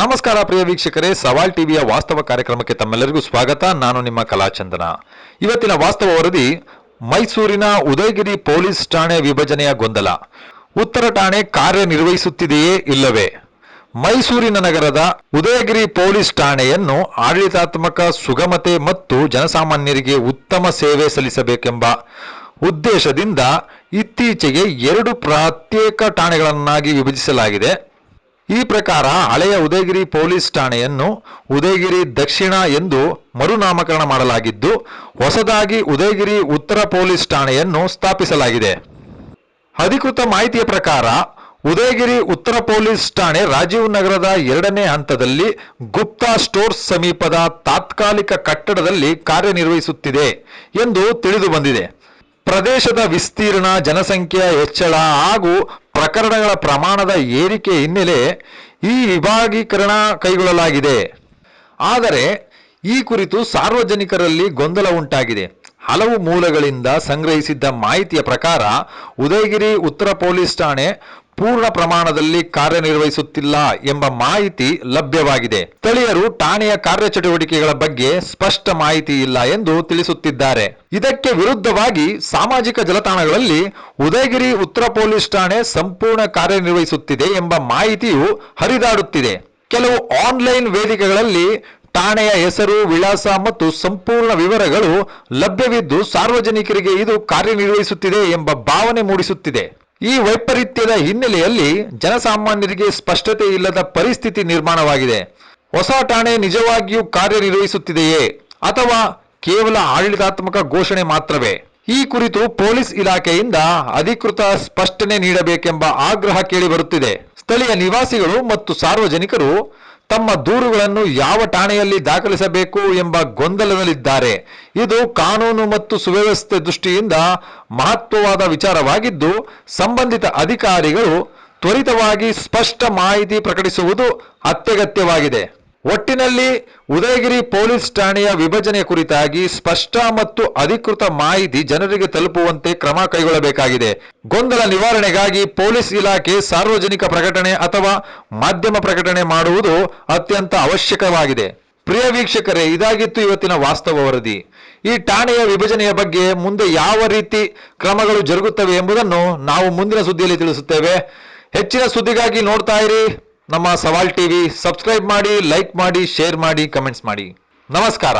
ನಮಸ್ಕಾರ ಪ್ರಿಯ ವೀಕ್ಷಕರೇ, ಸವಾಲ್ ಟಿವಿಯ ವಾಸ್ತವ ಕಾರ್ಯಕ್ರಮಕ್ಕೆ ತಮ್ಮೆಲ್ಲರಿಗೂ ಸ್ವಾಗತ. ನಾನು ನಿಮ್ಮ ಕಲಾಚಂದನ. ಇವತ್ತಿನ ವಾಸ್ತವ ವರದಿ, ಮೈಸೂರಿನ ಉದಯಗಿರಿ ಪೊಲೀಸ್ ಠಾಣೆ ವಿಭಜನೆಯ ಗೊಂದಲ. ಉತ್ತರ ಠಾಣೆ ಕಾರ್ಯನಿರ್ವಹಿಸುತ್ತಿದೆಯೇ ಇಲ್ಲವೇ? ಮೈಸೂರಿನ ನಗರದ ಉದಯಗಿರಿ ಪೊಲೀಸ್ ಠಾಣೆಯನ್ನು ಆಡಳಿತಾತ್ಮಕ ಸುಗಮತೆ ಮತ್ತು ಜನಸಾಮಾನ್ಯರಿಗೆ ಉತ್ತಮ ಸೇವೆ ಸಲ್ಲಿಸಬೇಕೆಂಬ ಉದ್ದೇಶದಿಂದ ಇತ್ತೀಚೆಗೆ ಎರಡು ಪ್ರತ್ಯೇಕ ಠಾಣೆಗಳನ್ನಾಗಿ ವಿಭಜಿಸಲಾಗಿದೆ. ಈ ಪ್ರಕಾರ ಹಳೆಯ ಉದಯಗಿರಿ ಪೊಲೀಸ್ ಠಾಣೆಯನ್ನು ಉದಯಗಿರಿ ದಕ್ಷಿಣ ಎಂದು ಮರುನಾಮಕರಣ ಮಾಡಲಾಗಿದ್ದು, ಹೊಸದಾಗಿ ಉದಯಗಿರಿ ಉತ್ತರ ಪೊಲೀಸ್ ಠಾಣೆಯನ್ನು ಸ್ಥಾಪಿಸಲಾಗಿದೆ. ಅಧಿಕೃತ ಮಾಹಿತಿಯ ಪ್ರಕಾರ, ಉದಯಗಿರಿ ಉತ್ತರ ಪೊಲೀಸ್ ಠಾಣೆ ರಾಜೀವ್ ನಗರದ ಎರಡನೇ ಹಂತದಲ್ಲಿ ಗುಪ್ತಾ ಸ್ಟೋರ್ಸ್ ಸಮೀಪದ ತಾತ್ಕಾಲಿಕ ಕಟ್ಟಡದಲ್ಲಿ ಕಾರ್ಯನಿರ್ವಹಿಸುತ್ತಿದೆ ಎಂದು ತಿಳಿದುಬಂದಿದೆ. ಪ್ರದೇಶದ ವಿಸ್ತೀರ್ಣ ಜನಸಂಖ್ಯೆಯ ಹೆಚ್ಚಳ ಹಾಗೂ ಪ್ರಕರಣಗಳ ಪ್ರಮಾಣದ ಏರಿಕೆ ಹಿನ್ನೆಲೆ ಈ ವಿಭಾಗೀಕರಣ ಕೈಗೊಳ್ಳಲಾಗಿದೆ. ಆದರೆ ಈ ಕುರಿತು ಸಾರ್ವಜನಿಕರಲ್ಲಿ ಗೊಂದಲ ಉಂಟಾಗಿದೆ. ಹಲವು ಮೂಲಗಳಿಂದ ಸಂಗ್ರಹಿಸಿದ್ದ ಮಾಹಿತಿಯ ಪ್ರಕಾರ, ಉದಯಗಿರಿ ಉತ್ತರ ಪೊಲೀಸ್ ಠಾಣೆ ಪೂರ್ಣ ಪ್ರಮಾಣದಲ್ಲಿ ಕಾರ್ಯನಿರ್ವಹಿಸುತ್ತಿಲ್ಲ ಎಂಬ ಮಾಹಿತಿ ಲಭ್ಯವಾಗಿದೆ. ಸ್ಥಳೀಯರು ಠಾಣೆಯ ಕಾರ್ಯಚಟುವಟಿಕೆಗಳ ಬಗ್ಗೆ ಸ್ಪಷ್ಟ ಮಾಹಿತಿ ಇಲ್ಲ ಎಂದು ತಿಳಿಸುತ್ತಿದ್ದಾರೆ. ಇದಕ್ಕೆ ವಿರುದ್ಧವಾಗಿ ಸಾಮಾಜಿಕ ಜಲತಾಣಗಳಲ್ಲಿ ಉದಯಗಿರಿ ಉತ್ತರ ಪೊಲೀಸ್ ಠಾಣೆ ಸಂಪೂರ್ಣ ಕಾರ್ಯನಿರ್ವಹಿಸುತ್ತಿದೆ ಎಂಬ ಮಾಹಿತಿಯು ಹರಿದಾಡುತ್ತಿದೆ. ಕೆಲವು ಆನ್ಲೈನ್ ವೇದಿಕೆಗಳಲ್ಲಿ ಠಾಣೆಯ ಹೆಸರು, ವಿಳಾಸ ಮತ್ತು ಸಂಪೂರ್ಣ ವಿವರಗಳು ಲಭ್ಯವಿದ್ದು ಸಾರ್ವಜನಿಕರಿಗೆ ಇದು ಕಾರ್ಯನಿರ್ವಹಿಸುತ್ತಿದೆ ಎಂಬ ಭಾವನೆ ಮೂಡಿಸುತ್ತಿದೆ. ಈ ವೈಪರೀತ್ಯದ ಹಿನ್ನೆಲೆಯಲ್ಲಿ ಜನಸಾಮಾನ್ಯರಿಗೆ ಸ್ಪಷ್ಟತೆ ಇಲ್ಲದ ಪರಿಸ್ಥಿತಿ ನಿರ್ಮಾಣವಾಗಿದೆ. ಹೊಸ ಠಾಣೆ ನಿಜವಾಗಿಯೂ ಕಾರ್ಯನಿರ್ವಹಿಸುತ್ತಿದೆಯೇ ಅಥವಾ ಕೇವಲ ಆಡಳಿತಾತ್ಮಕ ಘೋಷಣೆ ಮಾತ್ರವೇ? ಈ ಕುರಿತು ಪೊಲೀಸ್ ಇಲಾಖೆಯಿಂದ ಅಧಿಕೃತ ಸ್ಪಷ್ಟನೆ ನೀಡಬೇಕೆಂಬ ಆಗ್ರಹ ಕೇಳಿಬರುತ್ತಿದೆ ಸ್ಥಳೀಯ ನಿವಾಸಿಗಳು ಮತ್ತು ಸಾರ್ವಜನಿಕರು ತಮ್ಮ ದೂರುಗಳನ್ನು ಯಾವ ಠಾಣೆಯಲ್ಲಿ ದಾಖಲಿಸಬೇಕು ಎಂಬ ಗೊಂದಲದಲ್ಲಿದ್ದಾರೆ. ಇದು ಕಾನೂನು ಮತ್ತು ಸುವ್ಯವಸ್ಥೆ ದೃಷ್ಟಿಯಿಂದ ಮಹತ್ವವಾದ ವಿಚಾರವಾಗಿದ್ದು, ಸಂಬಂಧಿತ ಅಧಿಕಾರಿಗಳು ತ್ವರಿತವಾಗಿ ಸ್ಪಷ್ಟ ಮಾಹಿತಿ ಪ್ರಕಟಿಸುವುದು ಅತ್ಯಗತ್ಯವಾಗಿದೆ. ಒಟ್ಟಿನಲ್ಲಿ ಉದಯಗಿರಿ ಪೊಲೀಸ್ ಠಾಣೆಯ ವಿಭಜನೆ ಕುರಿತಾಗಿ ಸ್ಪಷ್ಟ ಮತ್ತು ಅಧಿಕೃತ ಮಾಹಿತಿ ಜನರಿಗೆ ತಲುಪುವಂತೆ ಕ್ರಮ ಕೈಗೊಳ್ಳಬೇಕಾಗಿದೆ. ಗೊಂದಲ ನಿವಾರಣೆಗಾಗಿ ಪೊಲೀಸ್ ಇಲಾಖೆ ಸಾರ್ವಜನಿಕ ಪ್ರಕಟಣೆ ಅಥವಾ ಮಾಧ್ಯಮ ಪ್ರಕಟಣೆ ಮಾಡುವುದು ಅತ್ಯಂತ ಅವಶ್ಯಕವಾಗಿದೆ. ಪ್ರಿಯ ವೀಕ್ಷಕರೇ, ಇದಾಗಿತ್ತು ಇವತ್ತಿನ ವಾಸ್ತವ ವರದಿ. ಈ ಠಾಣೆಯ ವಿಭಜನೆಯ ಬಗ್ಗೆ ಮುಂದೆ ಯಾವ ರೀತಿ ಕ್ರಮಗಳು ಜರುಗುತ್ತವೆ ಎಂಬುದನ್ನು ನಾವು ಮುಂದಿನ ಸುದ್ದಿಯಲ್ಲಿ ತಿಳಿಸುತ್ತೇವೆ. ಹೆಚ್ಚಿನ ಸುದ್ದಿಗಾಗಿ ನೋಡ್ತಾ ಇರಿ. ನಮ್ಮ ಸವಾಲ್ ಟಿವಿ ಸಬ್ಸ್ಕ್ರೈಬ್ ಮಾಡಿ ಲೈಕ್ ಮಾಡಿ ಶೇರ್ ಮಾಡಿ ಕಮೆಂಟ್ಸ್ ಮಾಡಿ. ನಮಸ್ಕಾರ.